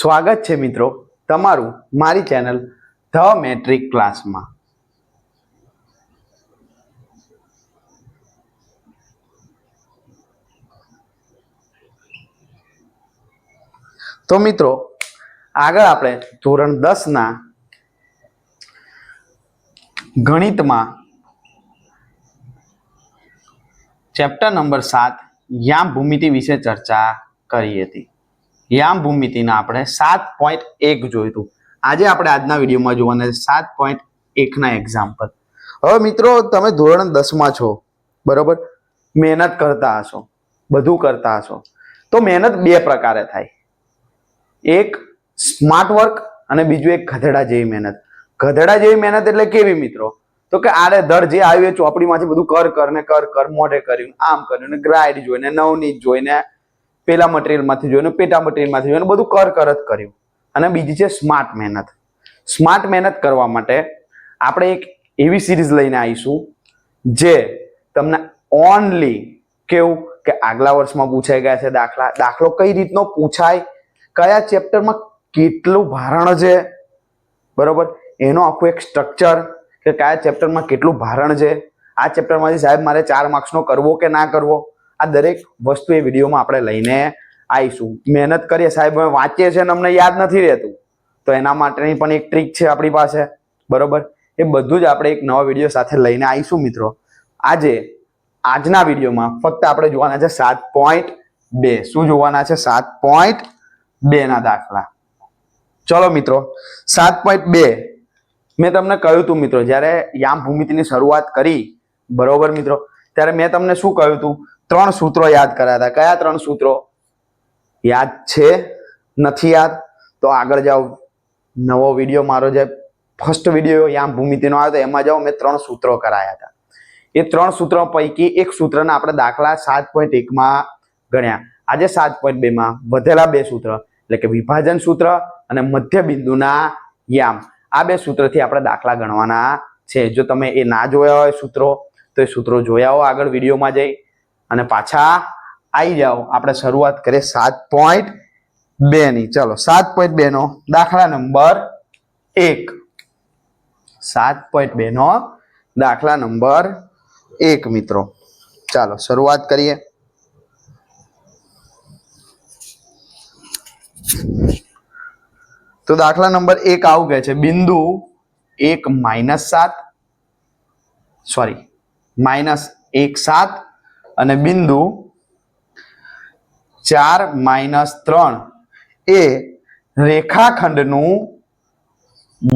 સ્વાગત છે મિત્રો તમારું મારી ચેનલ ધ મેટ્રિક ક્લાસમાં. તો મિત્રો, આગળ આપણે ધોરણ દસના ગણિતમાં ચેપ્ટર નંબર સાત, યામ ભૂમિતિ વિશે ચર્ચા કરી હતી. યામ ભૂમિતિના આપણે સાત પોઈન્ટ એક જોયું હતું આજે આપણે આજના વિડીયોમાં જોવાના છે સાત પોઈન્ટ એકના એક્ઝામ્પલ હવે મિત્રો, તમે ધોરણ દસમાં છો, બરોબર? મહેનત કરતા હશો, બધું કરતા હશો. તો મહેનત બે પ્રકારે થાય. એક સ્માર્ટ વર્ક અને બીજું એક ગધેડા જેવી મહેનત. ગધેડા જેવી મહેનત એટલે કેવી મિત્રો? તો કે આડે દર જે આવ્યું એ ચોપડીમાંથી બધું કર કર ને કર કર, મોઢે કર્યું, આમ કર્યું, ને ગ્રાઇડ જોઈને, નવનીત જોઈને પેલા મટીરિયલમાંથી જોઈને પેટા મટીરિયલમાંથી જોઈને બધું કર કર જ કર્યું. અને બીજી છે સ્માર્ટ મહેનત. સ્માર્ટ મહેનત કરવા માટે આપણે એક એવી સિરીઝ લઈને આવીશું જે તમને ઓનલી કેવું કે આગલા વર્ષમાં પૂછાઈ ગયા છે દાખલા. દાખલો કઈ રીતનો પૂછાય? કયા ચેપ્ટરમાં કેટલું ભારણ છે? બરોબર? એનો આખું એક સ્ટ્રક્ચર કે કયા ચેપ્ટરમાં કેટલું ભારણ છે? આ ચેપ્ટરમાંથી સાહેબ મારે ચાર માર્ક્સનો કરવો કે ના કરવો? આ દરેક વસ્તુ એ વિડીયોમાં આપણે લઈને આવીશું. મહેનત કરીએ સાહેબ વાંચીએ છીએ અને અમને યાદ નથી રહેતું. તો એના માટેની પણ એક ટ્રીક છે આપણી પાસે. બરોબર? એ બધું જ આપણે એક નવા વીડિયો સાથે લઈને આવીશું મિત્રો. આજે, આજના વિડીયોમાં ફક્ત આપણે જોવાના છે સાત પોઈન્ટ બે. શું જોવાના છે? સાત પોઈન્ટ બે ના દાખલા. ચલો મિત્રો, સાત પોઈન્ટ બે. મેં તમને કહ્યું હતું મિત્રો, જ્યારે યામ ભૂમિતિની શરૂઆત કરી, બરોબર મિત્રો? ત્યારે મેં તમને શું કહ્યું હતું ત્રણ સૂત્રો યાદ કર્યા હતા. કયા ત્રણ સૂત્રો? યાદ છે? નથી યાદ? તો આગળ જાઓ. નવો વીડિયો, મારો જે ફર્સ્ટ વીડિયો યામ ભૂમિતિનો આવ્યો હતો, એમાં જાઓ, મેં ત્રણ સૂત્રો કરાયા હતા. એ ત્રણ સૂત્રો પૈકી એક સૂત્રના આપણે દાખલા સાત પોઈન્ટ એકમાં ગણ્યા. આજે સાત પોઈન્ટ બેમાં વધેલા બે સૂત્ર, એટલે કે વિભાજન સૂત્ર અને મધ્ય બિંદુના યામ. આ બે સૂત્રથી આપણે દાખલા ગણવાના છે. જો તમે એ ના જોયા હોય સૂત્રો, તો એ સૂત્રો જોયા હો. આગળ વિડીયોમાં જઈ. અને પાછા આવી જાઓ. આપણે શરૂઆત કરીએ સાત પોઈન્ટ બે ની. ચલો, સાત પોઈન્ટ બે નો દાખલા નંબર એક. સાત પોઈન્ટ બે નો દાખલા નંબર એક, મિત્રો. ચાલો, શરૂઆત કરીએ. તો દાખલા નંબર એક આવું કહે છે, બિંદુ એક માઇનસ સાત. સોરી, માઇનસ એક સાત અને બિંદુ ચાર માઇનસ ત્રણ એ રેખાખંડનું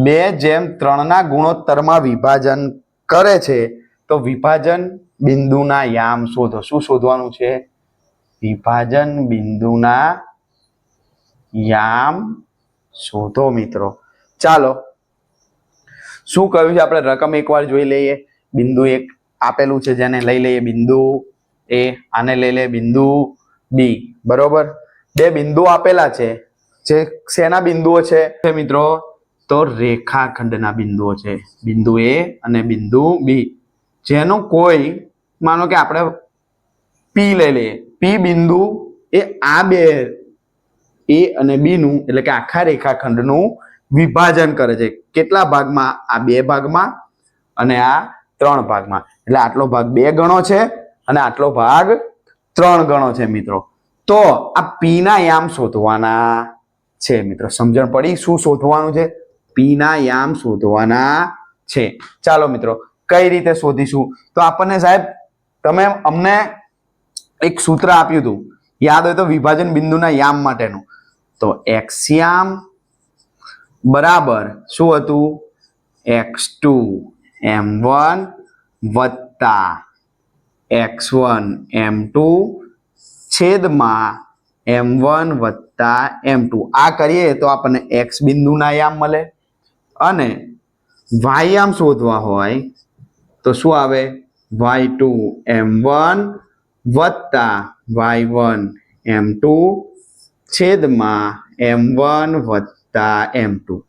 બે જેમ ત્રણના ગુણોત્તરમાં વિભાજન કરે છે, તો વિભાજન બિંદુના યામ શોધો. શું શોધવાનું છે? વિભાજન બિંદુના યામ શોધો મિત્રો. ચાલો, શું કહ્યું છે? આપણે રકમ એકવાર જોઈ લઈએ. બિંદુ એક આપેલું છે, જેને લઈ લઈએ બિંદુ એ આને લઈ લે બિંદુ બી બરોબર? બે બિંદુ આપેલા છે. જે શેના બિંદુઓ છે? મિત્રો, તો રેખાખંડના બિંદુઓ છે. બિંદુ એ અને બિંદુ બી જેનું કોઈ, માનો કે આપણે પી લઈ લઈએ. પી બિંદુ એ આ બે એ અને બી નું, એટલે કે આખા રેખાખંડનું વિભાજન કરે છે. કેટલા ભાગમાં? આ બે ભાગમાં અને આ ત્રણ ભાગમાં. એટલે આટલો ભાગ બે ગણો છે. અને આટલો ભાગ ત્રણ ગણો છે મિત્રો. તો આ પી ના યામ શોધવાના છે મિત્રો. સમજણ પડી? શું શોધવાનું છે? પી ના યામ શોધવાના છે. ચાલો મિત્રો, કઈ રીતે શોધીશું? તો આપણને સાહેબ, તમે અમને એક સૂત્ર આપ્યું હતું. યાદ હોય તો વિભાજન બિંદુના યામ માટેનું. તો એક્સ યામ બરાબર શું હતું? એક્સ ટુ એમ વન વત્તા એક્સ વન, એમ ટુ, છેદમાં એમ વન વત્તા એમ ટુ. આ કરીએ તો આપણને એક્સ બિંદુના યામ મળે. અને વાય આમ શોધવા હોય તો શું આવે? વાય ટુ એમ વન વત્તા વાય વન એમ ટુ છેદમાં એમ વન વત્તા એમ ટુ.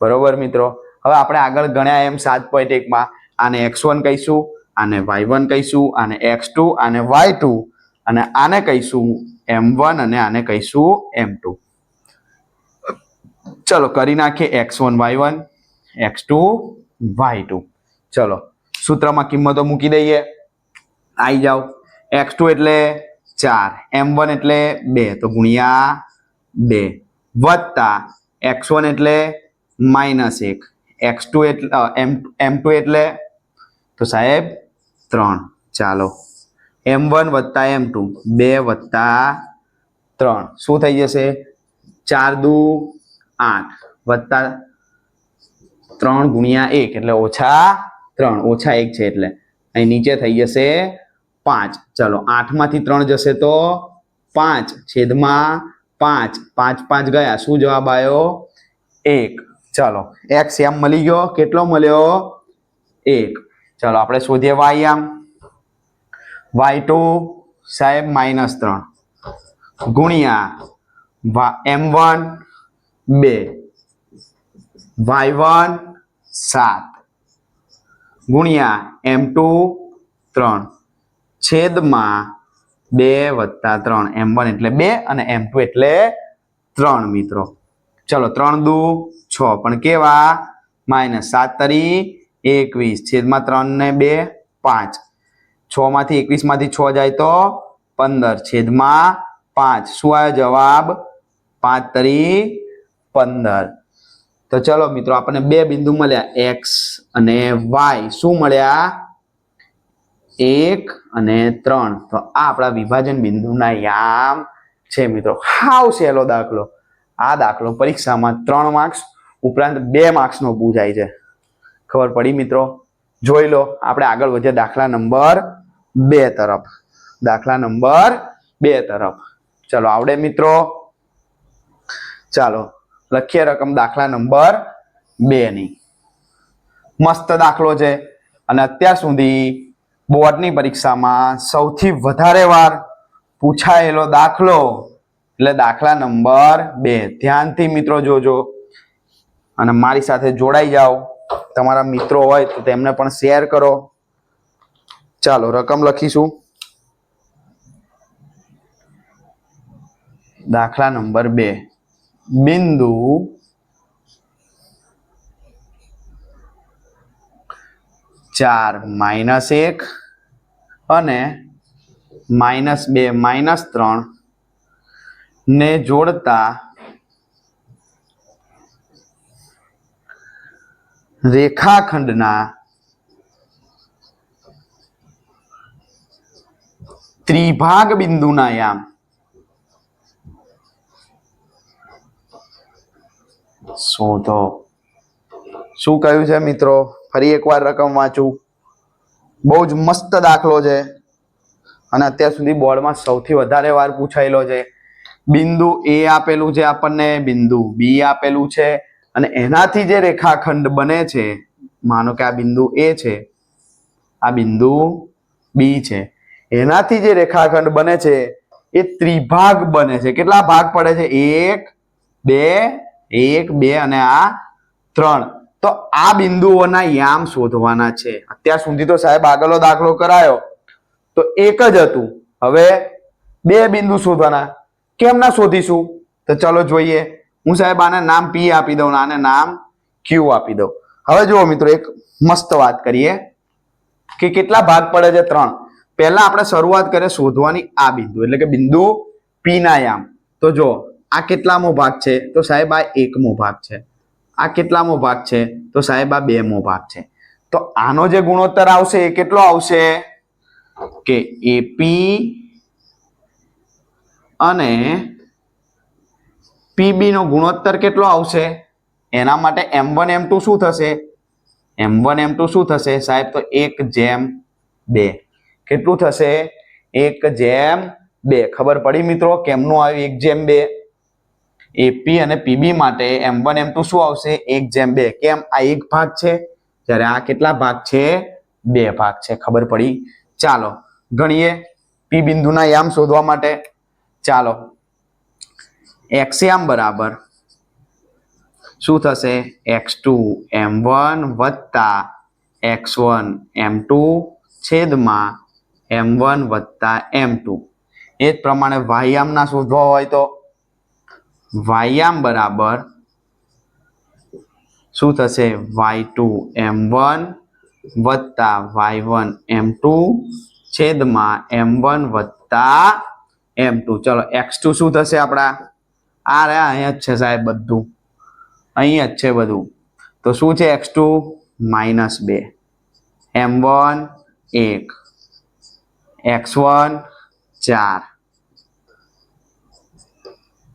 બરોબર મિત્રો? હવે આપણે આગળ ગણ્યા એમ સાત પોઈન્ટ એકમાં. આને એક્સ વન કહીશું. આને વાય વન કહીશું, આને એક્સ ટુ, આને વાય ટુ, અને આને કહીશું એમ વન અને આને કહીશું એમ ટુ. ચલો, કરી નાખીએ x one, y one, x two, y two. ચલો, સૂત્રમાં કિંમતો મૂકી દઈએ. આવી જાઓ. એક્સ ટુ એટલે ચાર, એમ વન એટલે બે, તો ગુણ્યા બે. વત્તા એક્સ વન એટલે માઇનસ એક. એક્સ ટુ એટલે એમ એમ ટુ એટલે, તો સાહેબ ત્રણ. ચાલો. એમ વન વત્તા એમ ટુ. બે વત્તા ત્રણ. શું થઈ જશે? ચાર દુ આઠ. વત્તા ત્રણ ગુણ્યા એક એટલે ઓછા ત્રણ. ઓછા એક છે એટલે. અહીં નીચે થઈ જશે પાંચ. ચલો, આઠમાંથી ત્રણ જશે તો પાંચ. છેદમાં પાંચ. પાંચ પાંચ ગયા. શું જવાબ આવ્યો? એક. ચલો એક્સ એમ મળી ગયો. કેટલો મળ્યો? એક. ચલો, આપણે શોધીએ વાય આમ. વાય ટુ સાહેબ માઇનસ ત્રણ. ગુણ્યા એમ વન બે. વાય વન સાત. ગુણ્યા એમ ટુ ત્રણ. છેદમાં બે વત્તા ત્રણ એમ વન એટલે બે અને એમ ટુ એટલે ત્રણ, મિત્રો. ચલો, ત્રણ દુ છ. પણ કેવા? માઇનસ સાત તરી એકવીસ, છેદમાં ત્રણ ને બે, પાંચ. છ માંથી એકવીસમાંથી છ જાય તો પંદર, છેદમાં પાંચ. શું આવ્યો જવાબ? પાંચ તરી પંદર. તો ચલો મિત્રો, આપણને બે બિંદુ મળ્યા, એક્સ અને વાય. શું મળ્યા? એક અને ત્રણ. તો આ આપણા વિભાજન બિંદુના યામ છે મિત્રો. હાવ સહેલો દાખલો. આ દાખલો પરીક્ષામાં ત્રણ માર્ક્સ ઉપરાંત બે માર્ક્સનો પૂછાય છે. ખબર પડી મિત્રો? જોઈ લો, આપણે આગળ વધીએ દાખલા નંબર બે તરફ. દાખલા નંબર બે તરફ. ચલો, આવડે મિત્રો? ચાલો, લખીએ રકમ દાખલા નંબર બે ની મસ્ત દાખલો છે. અને અત્યાર સુધી બોર્ડની પરીક્ષામાં સૌથી વધારે વાર પૂછાયેલો દાખલો એટલે દાખલા નંબર બે. ધ્યાનથી મિત્રો જોજો. અને મારી સાથે જોડાઈ જાઓ. તમારા મિત્રો હોય તો તેમને પણ શેર કરો. ચાલો, રકમ લખીશું. દાખલા નંબર બે. બિંદુ ચાર, માઇનસ એક અને માઇનસ બે, માઇનસ ત્રણ ને જોડતા રેખાખંડના ત્રિભાગ બિંદુના યામ શોધો શું કહ્યું છે મિત્રો? ફરી એકવાર રકમ વાંચું. બહુ જ મસ્ત દાખલો છે. અને અત્યાર સુધી બોર્ડમાં સૌથી વધારે વાર પૂછાયેલો છે. બિંદુ એ આપેલું છે આપણને, બિંદુ બી આપેલું છે. અને એનાથી જે રેખાખંડ બને છે, માનો કે આ બિંદુ એ છે, આ બિંદુ બી છે, એનાથી જે રેખાખંડ બને છે, એ ત્રિભાગ બને છે. કેટલા ભાગ પડે છે? એક, બે એક, બે અને આ ત્રણ. તો આ બિંદુઓના યામ શોધવાના છે. અત્યાર સુધી તો સાહેબ આગળનો દાખલો કરાયો. તો એક જ હતું. હવે બે બિંદુ શોધવાના. કેમ ના શોધીશું? તો ચલો જોઈએ. હું સાહેબ આને નામ પી આપી દઉં આને નામ ક્યુ આપી દઉં. હવે જુઓ મિત્રો, એક મસ્ત વાત કરીએ કે કેટલા ભાગ પડે છે? ત્રણ. પહેલા આપણે શરૂઆત કરીએ શોધવાની આ બિંદુ, એટલે કે બિંદુ પી ના યામ. તો જો આ કેટલામો ભાગ છે? તો સાહેબ આ એકમો ભાગ છે. આ કેટલામો ભાગ છે? તો સાહેબ આ બેમો ભાગ છે. તો આનો જે ગુણોત્તર આવશે એ કેટલો આવશે? કે એપી અને પીબી નો ગુણોત્તર કેટલો આવશે? એના માટે એમ વન એમ ટુ શું થશે? એમ વન એમ ટુ શું થશે? સાહેબ, તો એક જેમ બે. કેટલું થશે? એક જેમ બે. ખબર પડી મિત્રો? કેમનું આવ્યું એક જેમ બે? એપી અને પીબી માટે એમ વન એમ ટુ શું આવશે? એક જેમ બે. કેમ? આ એક ભાગ છે. જ્યારે આ કેટલા ભાગ છે? બે ભાગ છે. ખબર પડી? ચાલો, ગણીએ પી બિંદુના યામ શોધવા માટે. ચાલો એક્સ યામ બરાબર. શું થશે? એક્સ ટુ એમ વન વત્તા એક્સ વન એમ ટુ છેદમાં એમ વન વત્તા એમ ટુ. એ જ પ્રમાણે વાયામના શોધવા હોય તો? વાયામ બરાબર શું થશે? વાય ટુ એમ વન વત્તા વાય વન એમ ટુ છેદમાં એમ વન વત્તા એમ ટુ. ચલો, એક્સ ટુ શું થશે આપણા? આ રહ્યા, અહીંયા જ છે સાહેબ બધું. અહીંયા જ છે બધું. તો શું છે એક્સ ટુ માઇનસ બે? એમ વન એક. એક્સ વન ચાર.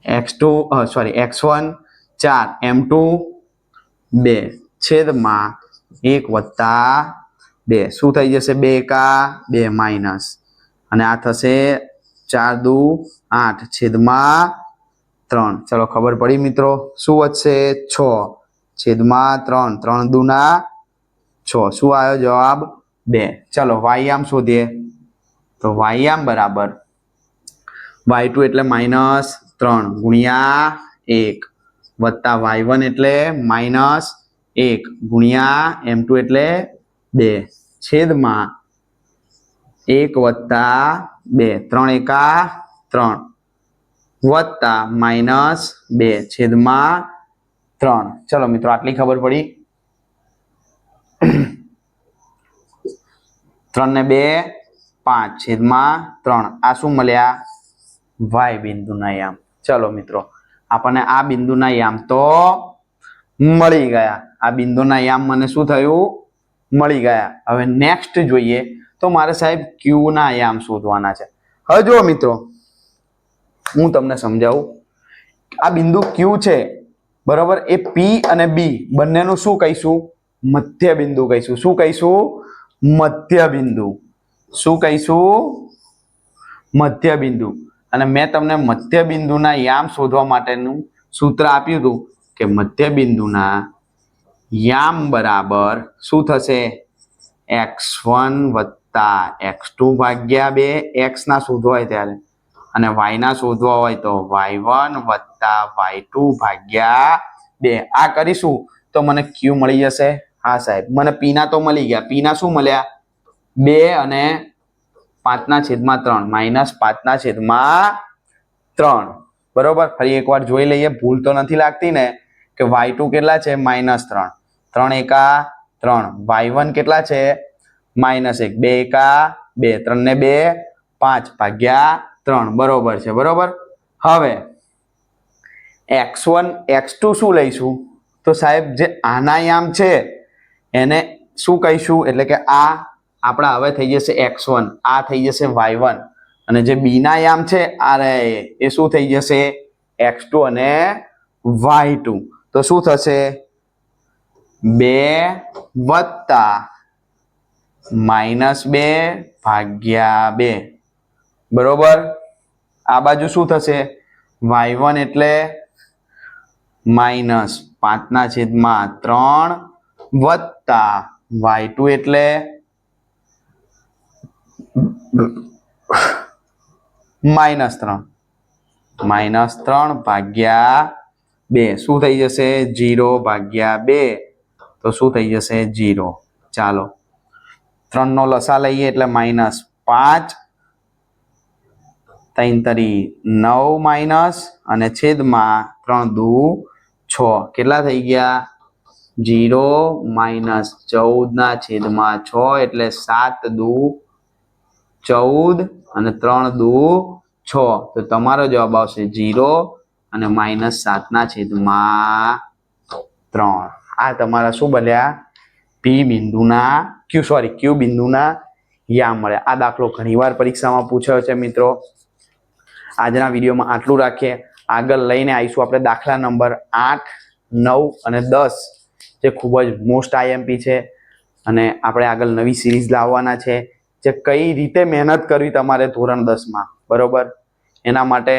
X two sorry x one ચાર. એમ ટુ બે. છેદમાં એક વત્તા બે. શું થઈ જશે? બે એકા બે માઇનસ. અને આ થશે ચાર દુ આઠ. છેદમાં ત્રણ. ચલો, ખબર પડી મિત્રો? શું વધશે? છ. છેદમાં ત્રણ. ત્રણ દુના છ. શું આવ્યો જવાબ? બે. ચલો વાયામ શોધીએ. તો વાયામ બરાબર. વાય ટુ એટલે માઇનસ ત્રણ ગુણ્યા એક. વત્તા વાય વન એટલે માઇનસ એક ગુણ્યા એમ ટુ એટલે બે. છેદમાં એક વત્તા બે. ત્રણ એકા ત્રણ. વત્તા માઇનસ બે છેદમાં ત્રણ. ચલો મિત્રો, આટલી ખબર પડી. ત્રણ ને બે, પાંચ છેદમાં ત્રણ. આ શું મળ્યા? વાય બિંદુના યામ. ચલો મિત્રો, આપણને આ બિંદુના યામ તો મળી ગયા. આ બિંદુના યામ મને શું થયું? મળી ગયા. હવે નેક્સ્ટ જોઈએ. તો મારે સાહેબ ક્યુ ના યામ શોધવાના છે. હવે જુઓ મિત્રો હું તમને સમજાવું. આ બિંદુ ક્યુ છે. બરાબર? એ પી અને બી બંનેનું શું કહીશું? મધ્ય બિંદુ કહીશું. શું કહીશું? મધ્ય બિંદુ. શું કહીશું? મધ્ય બિંદુ. અને મેં તમને મધ્ય બિંદુના યામ શોધવા માટેનું સૂત્ર આપ્યું હતું કે મધ્ય બિંદુના યામ બરાબર શું થશે? એક્સ વન વત્તા એક્સ ટુ ભાગ્યા બે. એક્સના શોધવા હોય ત્યારે. અને વાયના શોધવા હોય તો વાય વન વત્તા વાય ટુ ભાગ્યા બે. આ કરીશું તો મને ક્યુ મળી જશે. હા, સાહેબ. મને પીના તો મળી ગયા. પીના શું મળ્યા? બે અને પાંચના છેદમાં ત્રણ. માઇનસ પાંચના છેદમાં ત્રણ. બરોબર? ફરી એકવાર જોઈ લઈએ. ભૂલ તો નથી લાગતી ને કે વાય ટુ કેટલા છે? માઇનસ ત્રણ. ત્રણ એકા ત્રણ. વાય વન કેટલા છે? માઇનસ એક. બે એકા બે. ત્રણ ને બે. પાંચ. ભાગ્યા ત્રણ. બરોબર છે, બરોબર? હવે, એક્સ વન, એક્સ ટુ શું લઈશું? તો સાહેબ, જે આના યામ છે, એને શું કહીશું? એટલે કે આ આપણા હવે થઈ જશે એક્સ વન, આ થઈ જશે વાય વન. અને જે બીના યામ છે આ રહે એ શું થઈ જશે? એક્સ ટુ અને વાય ટુ. તો શું થશે? બે વત્તા માઇનસ બે ભાગ્યા બે. બરોબર? આ બાજુ શું થશે? વાય વન એટલે માઇનસ પાંચના છેદમાં ત્રણ વત્તા વાય ટુ એટલે માઇનસ ત્રણ. માઇનસ ત્રણ ભાગ્યા બે. શું થઈ જશે? જીરો ભાગ્યા બે. તો શું થઈ જશે? જીરો ચાલો. ત્રણનો લસા લઈએ એટલે માઇનસ પાંચ ત્રણ તરી નવ માઇનસ અને છેદમાં ત્રણ દુ છ. કેટલા થઈ ગયા? જીરો માઇનસ ચૌદના છેદમાં છ એટલે સાત દુ ચૌદ અને ત્રણ દુ છ. તો તમારો જવાબ આવશે જીરો અને માઇનસ સાતના છેદમાં ત્રણ. આ તમારા શું બન્યા? પી બિંદુના ક્યુ સોરી ક્યુ બિંદુના યા મળ્યા. આ દાખલો ઘણીવાર પરીક્ષામાં પૂછાયો છે મિત્રો. આજના વિડીયોમાં આટલું રાખીએ. આગળ લઈને આવીશું આપણે દાખલા નંબર આઠ, નવ અને દસ, જે ખૂબ જ મોસ્ટ આઈએમપી છે. અને આપણે આગળ નવી સિરીઝ લાવવાના છે, જે કઈ રીતે મહેનત કરવી તમારે ધોરણ દસમાં, બરોબર? એના માટે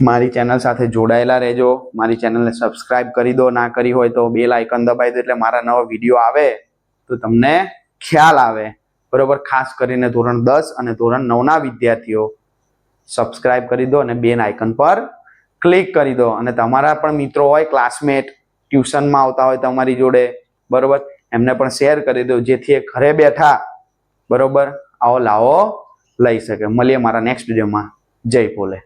મારી ચેનલ સાથે જોડાયેલા રહેજો. મારી ચેનલને સબસ્ક્રાઇબ કરી દો. ના કરી હોય તો બેલ આઇકન દબાવી દો એટલે મારા નવા વીડિયો આવે તો તમને ખ્યાલ આવે. બરોબર? ખાસ કરીને ધોરણ દસ અને ધોરણ નવના વિદ્યાર્થીઓ સબસ્ક્રાઇબ કરી દો અને બેન આઇકન પર ક્લિક કરી દો. અને તમારા પણ મિત્રો હોય ક્લાસમેટ ટ્યુશનમાં આવતા હોય તમારી જોડે, બરોબર? એમને પણ શેર કરી દો, જેથી એ ઘરે બેઠા બરોબર આવો લાવો લઈ શકે. મળીએ મારા નેક્સ્ટ વિડીયોમાં જય ભોલે.